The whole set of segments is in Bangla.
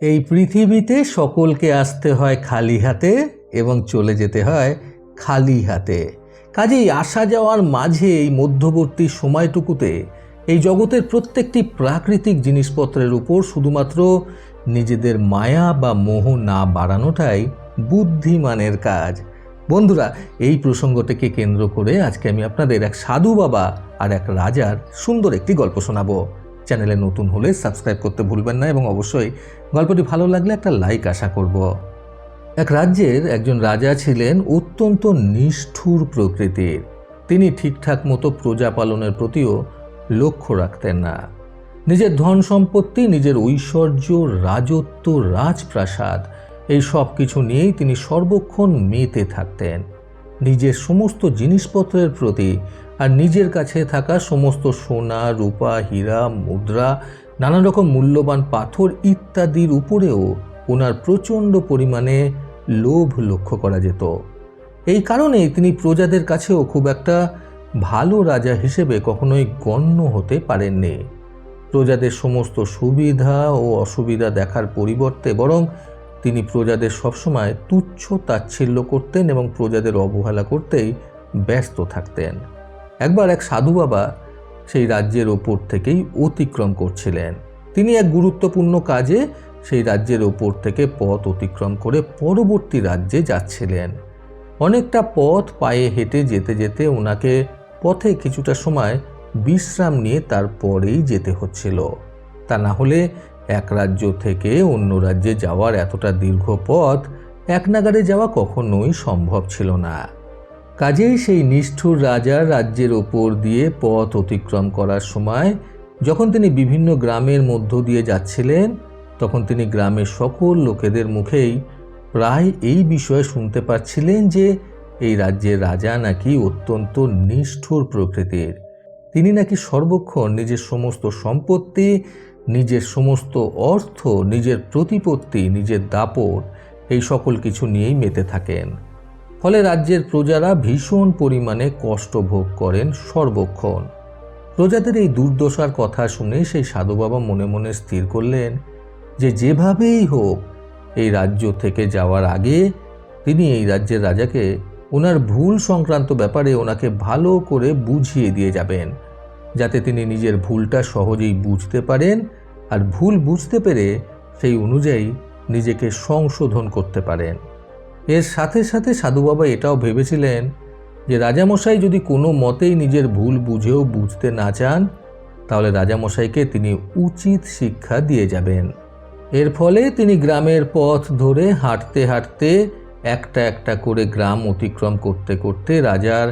এই পৃথিবীতে সকলকে আসতে হয় খালি হাতে এবং চলে যেতে হয় খালি হাতে। কাজেই আসা যাওয়ার মাঝে এই মধ্যবর্তী সময়টুকুতে এই জগতের প্রত্যেকটি প্রাকৃতিক জিনিসপত্রের উপর শুধুমাত্র নিজেদের মায়া বা মোহ না বাড়ানোটাই বুদ্ধিমানের কাজ। বন্ধুরা, এই প্রসঙ্গটিকে কেন্দ্র করে আজকে আমি আপনাদের এক সাধু বাবা আর এক রাজার সুন্দর একটি গল্প শোনাবো। চ্যানেলে নতুন হলে সাবস্ক্রাইব করতে ভুলবেন না এবং অবশ্যই গল্পটি ভালো লাগলে একটা লাইক আশা করব। এক রাজ্যের একজন রাজা ছিলেন অত্যন্ত নিষ্ঠুর প্রকৃতির। তিনি ঠিকঠাক মতো প্রজা পালনের প্রতিও লক্ষ্য রাখতেন না। নিজের ধন সম্পত্তি, নিজের ঐশ্বর্য, রাজত্ব, রাজপ্রাসাদ, এই সব কিছু নিয়েই তিনি সর্বক্ষণ মেতে থাকতেন। নিজের সমস্ত জিনিসপত্রের প্রতি আর নিজের কাছে থাকা সমস্ত সোনা, রূপা, হীরা, মুদ্রা, নানা রকম মূল্যবান পাথর ইত্যাদির উপরেও ওনার প্রচণ্ড পরিমাণে লোভ লক্ষ্য করা যেত। এই কারণে তিনি প্রজাদের কাছেও খুব একটা ভালো রাজা হিসেবে কখনোই গণ্য হতে পারেননি। প্রজাদের সমস্ত সুবিধা ও অসুবিধা দেখার পরিবর্তে বরং তিনি প্রজাদের সবসময় তুচ্ছ তাচ্ছিল্য করতেন এবং প্রজাদের অবহেলা করতেই ব্যস্ত থাকতেন। একবার এক সাধু বাবা সেই রাজ্যের ওপর থেকেই অতিক্রম করছিলেন। তিনি এক গুরুত্বপূর্ণ কাজে সেই রাজ্যের ওপর থেকে পথ অতিক্রম করে পরবর্তী রাজ্যে যাচ্ছিলেন। অনেকটা পথ পায়ে হেঁটে যেতে যেতে ওনাকে পথে কিছুটা সময় বিশ্রাম নিয়ে তারপরেই যেতে হচ্ছিল। তা না হলে এক রাজ্য থেকে অন্য রাজ্যে যাওয়ার এতটা দীর্ঘ পথ এক নাগারে যাওয়া কখনোই সম্ভব ছিল না। কাজেই সেই নিষ্ঠুর রাজা রাজ্যের ওপর দিয়ে পথ অতিক্রম করার সময় যখন তিনি বিভিন্ন গ্রামের মধ্য দিয়ে যাচ্ছিলেন, তখন তিনি গ্রামের সকল লোকেদের মুখেই প্রায় এই বিষয়ে শুনতে পাচ্ছিলেন যে এই রাজ্যের রাজা নাকি অত্যন্ত নিষ্ঠুর প্রকৃতির। তিনি নাকি সর্বক্ষণ নিজের সমস্ত সম্পত্তি নিজের সমস্ত অর্থ, নিজের প্রতিপত্তি, নিজের দাপট এই সকল কিছু নিয়েই মেতে থাকেন। ফলে রাজ্যের প্রজারা ভীষণ পরিমাণে কষ্ট ভোগ করেন সর্বক্ষণ। প্রজাদের এই দুর্দশার কথা শুনে সেই সাধু বাবা মনে মনে স্থির করলেন যে যেভাবেই হোক, এই রাজ্য থেকে যাওয়ার আগে তিনি এই রাজ্যের রাজাকে ওনার ভুল সংক্রান্ত ব্যাপারে ওনাকে ভালো করে বুঝিয়ে দিয়ে যাবেন। যাতে তিনি নিজের ভুলটা সহজেই বুঝতে পারেন আর ভুল বুঝতে পেরে সেই অনুযায়ী নিজেকে সংশোধন করতে পারেন। এর সাথে সাথে সাধু বাবা এটাও ভেবেছিলেন যে রাজামশাই যদি কোনো মতেই নিজের ভুল বুঝেও বুঝতে না চান, তাহলে রাজামশাইকে তিনি উচিত শিক্ষা দিয়ে যাবেন। এর ফলে তিনি গ্রামের পথ ধরে হাঁটতে হাঁটতে একটা একটা করে গ্রাম অতিক্রম করতে করতে রাজার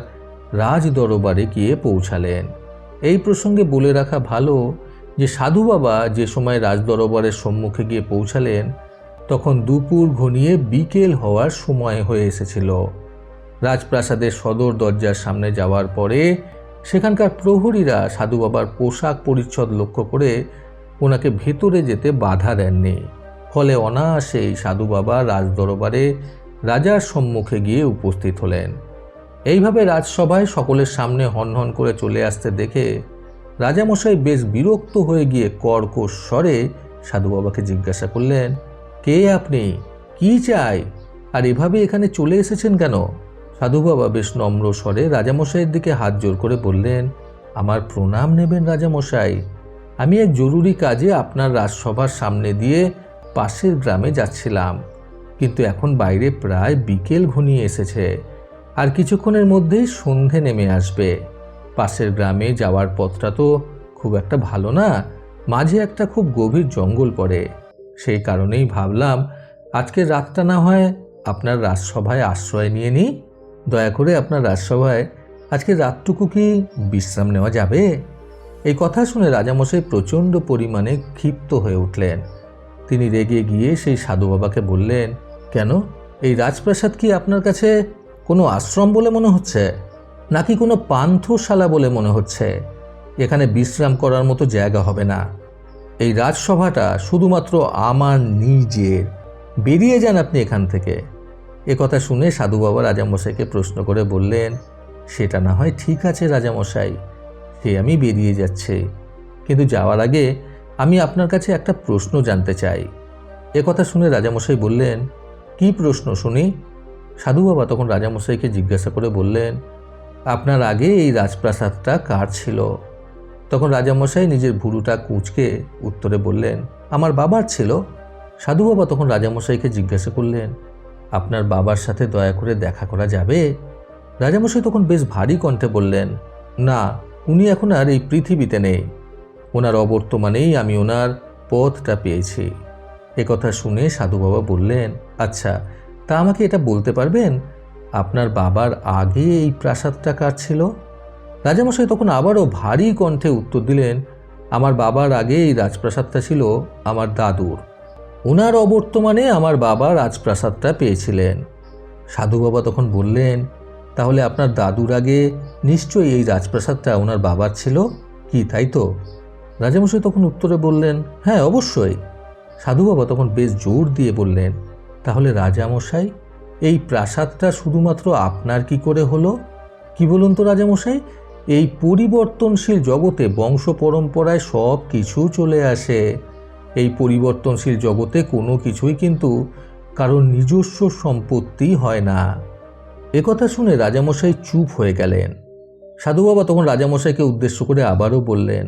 রাজ দরবারে গিয়ে পৌঁছালেন। এই প্রসঙ্গে বলে রাখা ভালো যে সাধু বাবা যে সময় রাজদরবারের সম্মুখে গিয়ে পৌঁছালেন, তখন দুপুর ঘনিয়ে বিকেল হওয়ার সময় হয়ে এসেছিল। রাজপ্রাসাদের সদর দরজার সামনে যাওয়ার পরে সেখানকার প্রহরীরা সাধু বাবার পোশাক পরিচ্ছদ লক্ষ্য করে ওনাকে ভেতরে যেতে বাধা দেননি। ফলে অনায়াসেই সাধু বাবা রাজদরবারে রাজার সম্মুখে গিয়ে উপস্থিত হলেন। এইভাবে রাজসভায় সকলের সামনে হনহন করে চলে আসতে দেখে রাজামশাই বেশ বিরক্ত হয়ে গিয়ে কর্কশ স্বরে সাধু বাবাকে জিজ্ঞাসা করলেন, কে আপনি? কি চাই? আর এভাবে এখানে চলে এসেছেন কেন? সাধু বাবা বেশ নম্র স্বরে রাজামশাইয়ের দিকে হাত জোর করে বললেন, আমার প্রণাম নেবেন রাজামশাই। আমি এক জরুরি কাজে আপনার রাজসভার সামনে দিয়ে পাশের গ্রামে যাচ্ছিলাম, কিন্তু এখন বাইরে প্রায় বিকেল ঘনিয়ে এসেছে। আর কিছুক্ষণের মধ্যেই সন্ধে নেমে আসবে। পাশের গ্রামে যাওয়ার পথটা তো খুব একটা ভালো না, মাঝে একটা খুব গভীর জঙ্গল পড়ে। সেই কারণেই ভাবলাম আজকে রাতটা না হয় আপনার রাজসভায় আশ্রয় নিয়ে নিই। দয়া করে আপনার রাজসভায় আজকে রাতটুকু কি বিশ্রাম নেওয়া যাবে? এই কথা শুনে রাজামশাই প্রচণ্ড পরিমাণে ক্ষিপ্ত হয়ে উঠলেন। তিনি রেগে গিয়ে সেই সাধু বাবাকে বললেন, কেন? এই রাজপ্রাসাদ কি আপনার কাছে কোনো আশ্রম বলে মনে হচ্ছে? নাকি কোনো পান্থশালা বলে মনে হচ্ছে? এখানে বিশ্রাম করার মতো জায়গা হবে না। এই রাজসভাটা শুধুমাত্র আমার নিজের। বেরিয়ে যান আপনি এখান থেকে। এ কথা শুনে সাধু বাবা রাজামশাইকে প্রশ্ন করে বললেন, সেটা না হয় ঠিক আছে রাজামশাই, সে আমি বেরিয়ে যাচ্ছি। কিন্তু যাওয়ার আগে আমি আপনার কাছে একটা প্রশ্ন জানতে চাই। এ কথা শুনে রাজামশাই বললেন, কি প্রশ্ন শুনি? সাধু বাবা তখন রাজামশাইকে জিজ্ঞাসা করে বললেন, আপনার আগে এই রাজপ্রাসাদটা কার ছিল? তখন রাজামশাই নিজের ভুরুটা কুচকে উত্তরে বললেন, আমার বাবার ছিল। সাধু বাবা তখন রাজামশাইকে জিজ্ঞাসা করলেন, আপনার বাবার সাথে দয়া করে দেখা করা যাবে? রাজামশাই তখন বেশ ভারী কণ্ঠে বললেন, না, উনি এখন আর এই পৃথিবীতে নেই। ওনার অবর্তমানেই আমি ওনার পথটা পেয়েছি। কথা শুনে সাধু বাবা বললেন আচ্ছা তা আমাকে এটা বলতে পারবেন? আপনার বাবার আগে এই প্রাসাদটা কার ছিল? রাজামশাই তখন আবারও ভারী কণ্ঠে উত্তর দিলেন, আমার বাবার আগে এই রাজপ্রাসাদটা ছিল আমার দাদুর। ওনার অবর্তমানে আমার বাবা রাজপ্রাসাদটা পেয়েছিলেন। সাধু বাবা তখন বললেন, তাহলে আপনার দাদুর আগে নিশ্চয়ই এই রাজপ্রাসাদটা ওনার বাবার ছিল? কি তাই তো? রাজামশাই তখন উত্তরে বললেন হ্যাঁ অবশ্যই। সাধু বাবা তখন বেশ জোর দিয়ে বললেন তাহলে রাজামশাই, এই প্রাসাদটা শুধুমাত্র আপনার কি করে হলো? কি বলুন তো রাজামশাই, এই পরিবর্তনশীল জগতে বংশ পরম্পরায় সব কিছু চলে আসে। এই পরিবর্তনশীল জগতে কোনো কিছুই কিন্তু কারোর নিজস্ব সম্পত্তি হয় না। একথা শুনে রাজামশাই চুপ হয়ে গেলেন। সাধু বাবা তখন রাজামশাইকে উদ্দেশ্য করে আবারও বললেন,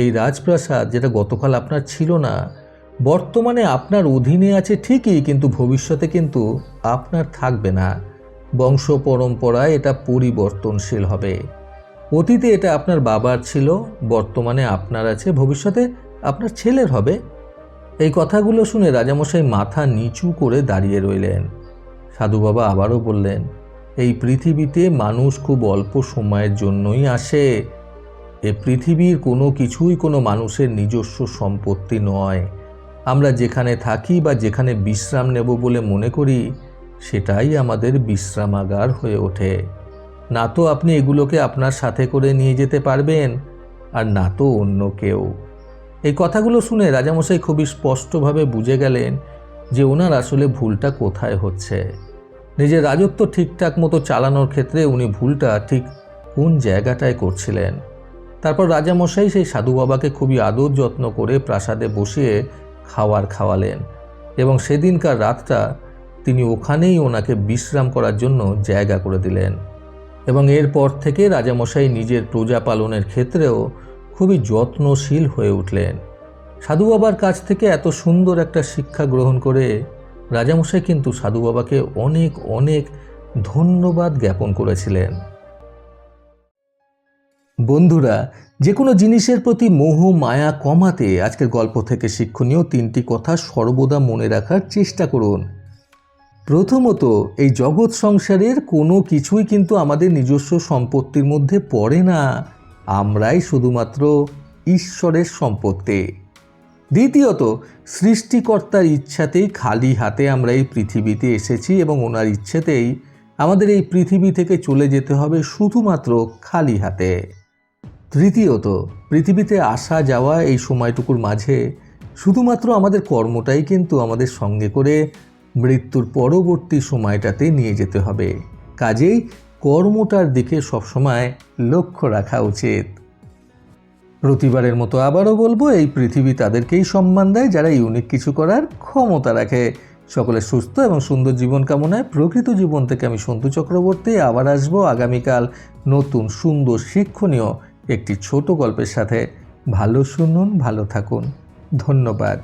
এই রাজপ্রাসাদ যেটা গতকাল আপনার ছিল না বর্তমানে আপনার অধীনে আছে ঠিকই, কিন্তু ভবিষ্যতে কিন্তু আপনার থাকবে না। বংশ পরম্পরায় এটা পরিবর্তনশীল হবে। অতীতে এটা আপনার বাবার ছিল, বর্তমানে আপনার আছে, ভবিষ্যতে আপনার ছেলের হবে। এই কথাগুলো শুনে রাজামশাই মাথা নিচু করে দাঁড়িয়ে রইলেন। সাধু বাবা আবারও বললেন, এই পৃথিবীতে মানুষ খুব অল্প সময়ের জন্যই আসে। এ পৃথিবীর কোনো কিছুই কোনো মানুষের নিজস্ব সম্পত্তি নয়। আমরা যেখানে থাকি বা যেখানে বিশ্রাম নেব বলে মনে করি, সেটাই আমাদের বিশ্রামাগার হয়ে ওঠে। না তো আপনি এগুলোকে আপনার সাথে করে নিয়ে যেতে পারবেন, আর না তো অন্য কেউ। এই কথাগুলো শুনে রাজামশাই খুবই স্পষ্টভাবে বুঝে গেলেন যে ওনার আসলে ভুলটা কোথায় হচ্ছে। নিজের রাজত্ব ঠিকঠাক মতো চালানোর ক্ষেত্রে উনি ভুলটা ঠিক কোন জায়গাটায় করছিলেন। তারপর রাজামশাই সেই সাধু বাবাকে খুবই আদর যত্ন করে প্রাসাদে বসিয়ে খাওয়ার খাওয়ালেন এবং সেদিনকার রাতটা তিনি ওখানেই ওনাকে বিশ্রাম করার জন্য জায়গা করে দিলেন। এবং এরপর থেকে রাজামশাই নিজের প্রজা পালনের ক্ষেত্রেও খুবই যত্নশীল হয়ে উঠলেন। সাধু বাবার কাছ থেকে এত সুন্দর একটা শিক্ষা গ্রহণ করে রাজামশাই কিন্তু সাধু বাবাকে অনেক অনেক ধন্যবাদ জ্ঞাপন করেছিলেন। বন্ধুরা, যে কোনো জিনিসের প্রতি মোহ, মায়া কমাতে আজকের গল্প থেকে শিক্ষণীয় তিনটি কথা সর্বদা মনে রাখার চেষ্টা করুন। প্রথমত, এই জগৎ সংসারের কোনো কিছুই কিন্তু আমাদের নিজস্ব সম্পত্তির মধ্যে পড়ে না। আমরাই শুধুমাত্র ঈশ্বরের সম্পত্তি। দ্বিতীয়ত, সৃষ্টিকর্তার ইচ্ছাতেই খালি হাতে আমরা এই পৃথিবীতে এসেছি এবং ওনার ইচ্ছেতেই আমাদের এই পৃথিবী থেকে চলে যেতে হবে শুধুমাত্র খালি হাতে। তৃতীয়ত, পৃথিবীতে আসা যাওয়া এই সময়টুকুর মাঝে শুধুমাত্র আমাদের কর্মটাই কিন্তু আমাদের সঙ্গে করে মৃত্যুর পরবর্তী সময়টাতে নিয়ে যেতে হবে। কাজেই কর্মটার দিকে সবসময় লক্ষ্য রাখা উচিত। প্রতিবারের মতো আবারও বলব, এই পৃথিবী তাদেরকেই সম্মান দেয় যারা ইউনিক কিছু করার ক্ষমতা রাখে। সকলে সুস্থ এবং সুন্দর জীবন কামনায় প্রকৃত জীবন থেকে আমি সন্তু চক্রবর্তী আবার আসব আগামীকাল নতুন সুন্দর শিক্ষণীয় একটি ছোট গল্পের সাথে ভালো শুনুন ভালো থাকুন। ধন্যবাদ।